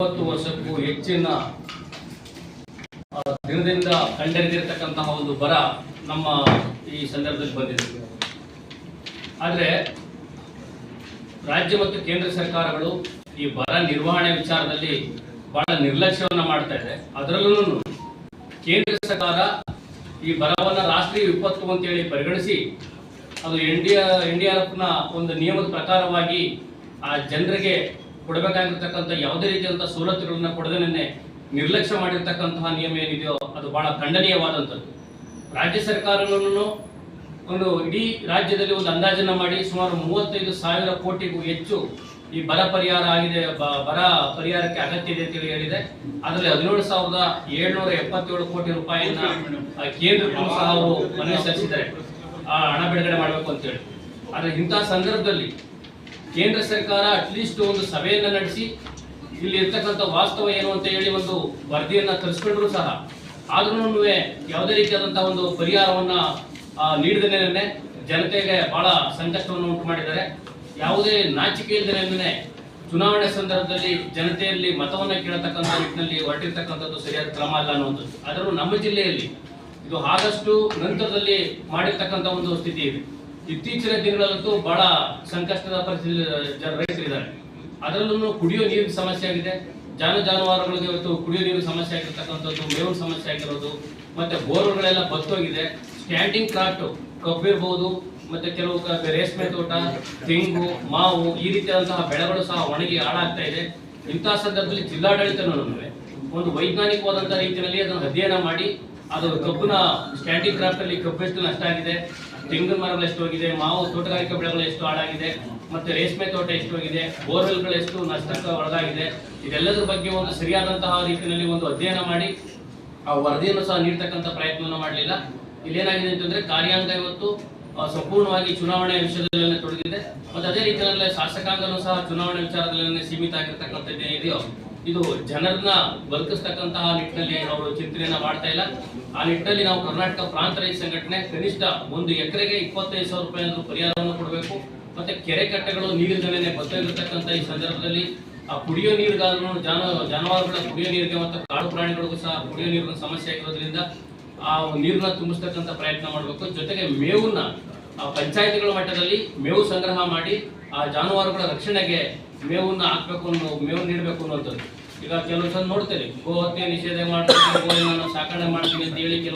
ಇಪ್ಪತ್ತು ವರ್ಷಕ್ಕೂ ಹೆಚ್ಚಿನ ದಿನದಿಂದ ಕಂಡರಿದಿರತಕ್ಕಂತಹ ಒಂದು ಬರ ನಮ್ಮ ಈ ಸಂದರ್ಭದಲ್ಲಿ ಬಂದಿದೆ. ಆದರೆ ರಾಜ್ಯ ಮತ್ತು ಕೇಂದ್ರ ಸರ್ಕಾರಗಳು ಈ ಬರ ನಿರ್ವಹಣೆ ವಿಚಾರದಲ್ಲಿ ಬಹಳ ನಿರ್ಲಕ್ಷ್ಯವನ್ನು ಮಾಡ್ತಾ ಇದೆ. ಅದರಲ್ಲೂ ಕೇಂದ್ರ ಸರ್ಕಾರ ಈ ಬರವನ್ನು ರಾಷ್ಟ್ರೀಯ ವಿಪತ್ತು ಅಂತೇಳಿ ಪರಿಗಣಿಸಿ ಅದು ಎನ್ ಡಿ ಎನ್ ಡಿ ಆರ್ನ ಒಂದು ನಿಯಮದ ಪ್ರಕಾರವಾಗಿ ಆ ಜನರಿಗೆ ಕೊಡಬೇಕಾಗಿರ್ತಕ್ಕಂಥ ಯಾವುದೇ ರೀತಿಯಾದಂಥ ಸವಲತ್ತುಗಳನ್ನ ಕೊಡದೇನೆ ನಿರ್ಲಕ್ಷ್ಯ ಮಾಡಿರ್ತಕ್ಕಂತಹ ನಿಯಮ ಏನಿದೆಯೋ ಅದು ಬಹಳ ಖಂಡನೀಯವಾದಂಥದ್ದು. ರಾಜ್ಯ ಸರ್ಕಾರಗಳನ್ನು ಒಂದು ಇಡೀ ರಾಜ್ಯದಲ್ಲಿ ಒಂದು ಅಂದಾಜನ್ನ ಮಾಡಿ ಸುಮಾರು ಮೂವತ್ತೈದು ಸಾವಿರ ಕೋಟಿಗೂ ಹೆಚ್ಚು ಈ ಬರ ಪರಿಹಾರ ಆಗಿದೆ ಬರ ಪರಿಹಾರಕ್ಕೆ ಅಗತ್ಯ ಇದೆ ಅಂತೇಳಿ ಹೇಳಿದೆ. ಅದರಲ್ಲಿ ಹದಿನೇಳು ಸಾವಿರದ ಏಳ್ನೂರ ಎಪ್ಪತ್ತೇಳು ಕೋಟಿ ರೂಪಾಯಿಯನ್ನ ಕೇಂದ್ರಕ್ಕೂ ಸಹ ಅವರು ಮನವಿ ಸಲ್ಲಿಸಿದ್ದಾರೆ. ಆ ಹಣ ಬಿಡುಗಡೆ ಮಾಡಬೇಕು ಅಂತೇಳಿ. ಆದ್ರೆ ಇಂತಹ ಸಂದರ್ಭದಲ್ಲಿ ಕೇಂದ್ರ ಸರ್ಕಾರ ಅಟ್ಲೀಸ್ಟ್ ಒಂದು ಸಭೆಯನ್ನು ನಡೆಸಿ, ಇಲ್ಲಿ ಇರ್ತಕ್ಕಂಥ ವಾಸ್ತವ ಏನು ಅಂತ ಹೇಳಿ ಒಂದು ವರದಿಯನ್ನ ತರಿಸ್ಕೊಂಡ್ರು ಸಹ. ಆದ್ರೂ ಯಾವುದೇ ರೀತಿಯಾದಂತಹ ಒಂದು ಪರಿಹಾರವನ್ನ ನೀಡದೇನೆ ಜನತೆಗೆ ಬಹಳ ಸಂಕಷ್ಟವನ್ನು ಉಂಟು ಮಾಡಿದ್ದಾರೆ. ಯಾವುದೇ ನಾಚಿಕೆ ಇಲ್ಲದೇನೆ ಚುನಾವಣೆ ಸಂದರ್ಭದಲ್ಲಿ ಜನತೆಯಲ್ಲಿ ಮತವನ್ನು ಕೇಳತಕ್ಕಂಥ ನಿಟ್ಟಿನಲ್ಲಿ ಹೊರಟಿರ್ತಕ್ಕಂಥದ್ದು ಸರಿಯಾದ ಕ್ರಮ ಅಲ್ಲ ಅನ್ನುವಂಥದ್ದು. ಆದರೂ ನಮ್ಮ ಜಿಲ್ಲೆಯಲ್ಲಿ ಇದು ಆದಷ್ಟು ನಂತರದಲ್ಲಿ ಮಾಡಿರ್ತಕ್ಕಂಥ ಒಂದು ಸ್ಥಿತಿ ಇದೆ. ಇತ್ತೀಚಿನ ದಿನಗಳಲ್ಲಂತೂ ಬಹಳ ಸಂಕಷ್ಟದ ಪರಿಸ್ಥಿತಿ ರೈತರಿದ್ದಾರೆ. ಅದರಲ್ಲೂ ಕುಡಿಯೋ ನೀರಿನ ಸಮಸ್ಯೆ ಆಗಿದೆ. ಜಾನು ಜಾನುವಾರುಗಳಿಗೆ ಇವತ್ತು ಕುಡಿಯೋ ನೀರಿನ ಸಮಸ್ಯೆ ಆಗಿರ್ತಕ್ಕಂಥದ್ದು, ಮೇವು ಸಮಸ್ಯೆ ಆಗಿರೋದು, ಮತ್ತೆ ಬೋರ್ಗಳೆಲ್ಲ ಬತ್ತೋಗಿದೆ. ಸ್ಟ್ಯಾಂಡಿಂಗ್ ಕ್ರಾಫ್ಟ್ ಕಬ್ಬಿರ್ಬೋದು ಮತ್ತು ಕೆಲವು ರೇಷ್ಮೆ ತೋಟ, ತೆಂಗು, ಮಾವು, ಈ ರೀತಿಯಾದಂತಹ ಬೆಳೆಗಳು ಸಹ ಒಣಗಿ ಹಾಳಾಗ್ತಾ ಇದೆ. ಇಂತಹ ಸಂದರ್ಭದಲ್ಲಿ ಜಿಲ್ಲಾಡಳಿತನೂ ಒಂದು ವೈಜ್ಞಾನಿಕವಾದಂತಹ ರೀತಿಯಲ್ಲಿ ಅದನ್ನು ಅಧ್ಯಯನ ಮಾಡಿ, ಅದು ಕಬ್ಬಿನ ಸ್ಟ್ಯಾಂಡಿಂಗ್ ಕ್ರಾಫ್ಟ್ ಅಲ್ಲಿ ಕಬ್ಬು ಎಷ್ಟು ನಷ್ಟ ಆಗಿದೆ ತೆಂಗಿನ ಮರಗಳು ಎಷ್ಟು ಹೋಗಿದೆ ಮಾವು ತೋಟಗಾರಿಕೆ ಬೆಳೆಗಳು ಎಷ್ಟು ಹಾಳಾಗಿದೆ, ಮತ್ತೆ ರೇಷ್ಮೆ ತೋಟ ಎಷ್ಟು ಹೋಗಿದೆ ಬೋರ್ವೆಲ್ಗಳು ಎಷ್ಟು ನಷ್ಟಕ್ಕೆ ಒಳಗಾಗಿದೆ, ಇದೆಲ್ಲದರ ಬಗ್ಗೆ ಒಂದು ಸರಿಯಾದಂತಹ ರೀತಿಯಲ್ಲಿ ಒಂದು ಅಧ್ಯಯನ ಮಾಡಿ, ಆ ವರದಿಯನ್ನು ಸಹ ನೀಡ್ತಕ್ಕಂಥ ಪ್ರಯತ್ನವನ್ನು ಮಾಡಲಿಲ್ಲ. ಇಲ್ಲೇನಾಗಿದೆ ಅಂತಂದ್ರೆ ಕಾರ್ಯಾಂಗ ಇವತ್ತು ಸಂಪೂರ್ಣವಾಗಿ ಚುನಾವಣೆ ವಿಷಯದಲ್ಲೇ ತೊಡಗಿದೆ. ಮತ್ತೆ ಅದೇ ರೀತಿಯಲ್ಲೇ ಶಾಸಕಾಂಗನೂ ಸಹ ಚುನಾವಣೆ ವಿಚಾರದಲ್ಲೇ ಸೀಮಿತ ಆಗಿರ್ತಕ್ಕಂಥದ್ದು ಏನಿದೆಯೋ ಇದು ಜನರನ್ನ ಬದುಕಿಸ್ತಕ್ಕಂತಹ ನಿಟ್ಟಿನಲ್ಲಿ ಅವರು ಚಿಂತನೆಯನ್ನ ಮಾಡ್ತಾ ಇಲ್ಲ. ಆ ನಿಟ್ಟಿನಲ್ಲಿ ನಾವು ಕರ್ನಾಟಕ ಪ್ರಾಂತ ರೈತ ಸಂಘಟನೆ ಕನಿಷ್ಠ ಒಂದು ಎಕರೆಗೆ ಇಪ್ಪತ್ತೈದು ಸಾವಿರ ರೂಪಾಯಿ ಪರಿಹಾರವನ್ನು ಕೊಡಬೇಕು. ಮತ್ತೆ ಕೆರೆ ಕಟ್ಟೆಗಳು ನೀರಿನ ಬತ್ತೋಗಿರ್ತಕ್ಕಂಥ ಈ ಸಂದರ್ಭದಲ್ಲಿ ಆ ಕುಡಿಯೋ ನೀರಿಗಾದ್ರೂ ಜಾನು ಜಾನುವಾರುಗಳ ಕುಡಿಯೋ ನೀರಿಗೆ ಮತ್ತು ಕಾಡು ಪ್ರಾಣಿಗಳಿಗೂ ಸಹ ಕುಡಿಯೋ ನೀರಿನ ಸಮಸ್ಯೆ ಆಗಿರೋದ್ರಿಂದ ಆ ನೀರನ್ನ ತುಂಬಿಸ್ತಕ್ಕಂಥ ಪ್ರಯತ್ನ ಮಾಡಬೇಕು. ಜೊತೆಗೆ ಮೇವನ್ನ ಪಂಚಾಯತಿಗಳ ಮಟ್ಟದಲ್ಲಿ ಮೇವು ಸಂಗ್ರಹ ಮಾಡಿ ಆ ಜಾನುವಾರುಗಳ ರಕ್ಷಣೆಗೆ ಮೇವನ್ನ ಹಾಕಬೇಕು ಅನ್ನೋ, ಮೇವು ನೀಡಬೇಕು ಅನ್ನುವಂಥದ್ದು ಈಗ ಕೆಲವು ಸಲ ನೋಡ್ತೇವೆ ಗೋ ಹತ್ಯೆ ನಿಷೇಧ ಮಾಡ್ತೀವಿ ಸಾಕಣೆ ಮಾಡ್ತೀವಿ ಅಂತ ಹೇಳಿ